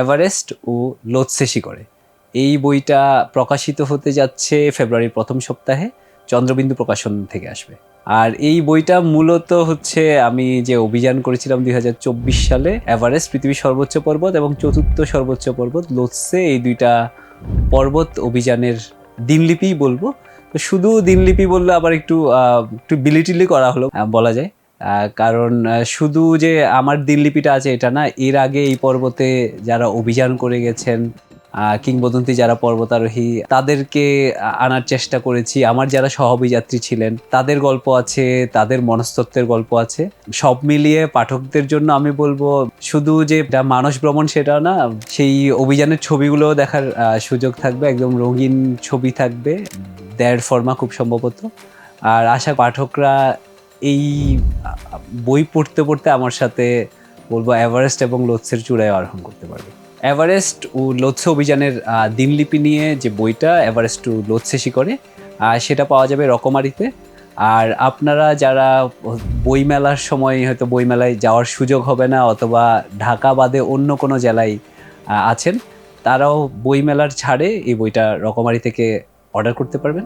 Everest ও লোৎসে শিকরে এই বইটা প্রকাশিত হতে যাচ্ছে ফেব্রুয়ারির প্রথম সপ্তাহে, চন্দ্রবিন্দু প্রকাশন থেকে আসবে। আর এই বইটা মূলত হচ্ছে আমি যে অভিযান করেছিলাম দুই হাজার চব্বিশ সালে, এভারেস্ট, পৃথিবীর সর্বোচ্চ পর্বত এবং চতুর্থ সর্বোচ্চ পর্বত লোৎসে এই দুইটা পর্বত অভিযানের দিনলিপিই বলব। তো শুধু দিনলিপি বললে আবার একটু একটু বিলিটিলি করা হলো বলা যায়। কারণ শুধু যে আমার দিনলিপিটা আছে এটা না, এর আগে এই পর্বতে যারা অভিযান করে গেছেন কিংবদন্তি যারা পর্বতারোহী, তাদেরকে আনার চেষ্টা করেছি। আমার যারা সহবিযাত্রী ছিলেন, তাদের গল্প আছে, তাদের মনস্তত্ত্বের গল্প আছে। সব মিলিয়ে পাঠকদের জন্য আমি বলব, শুধু যে মানস ভ্রমণ সেটা না, সেই অভিযানের ছবিগুলো দেখার সুযোগ থাকবে। একদম রঙিন ছবি থাকবে। দেড় ফর্মা খুব সম্ভবত। আর আশা পাঠকরা এই বই পড়তে পড়তে আমার সাথে বলব এভারেস্ট এবং লোৎসের চূড়ায় আরোহণ করতে পারবে। এভারেস্ট ও লোৎসে অভিযানের দিনলিপি নিয়ে যে বইটা এভারেস্ট টু লোৎসে শিকরে সেটা পাওয়া যাবে রকমারিতে। আর আপনারা যারা বইমেলার সময় হয়তো বইমেলায় যাওয়ার সুযোগ হবে না অথবা ঢাকা বাদে অন্য কোনো জেলায় আছেন, তারাও বইমেলার ছাড়ে এই বইটা রকমারি থেকে অর্ডার করতে পারবেন।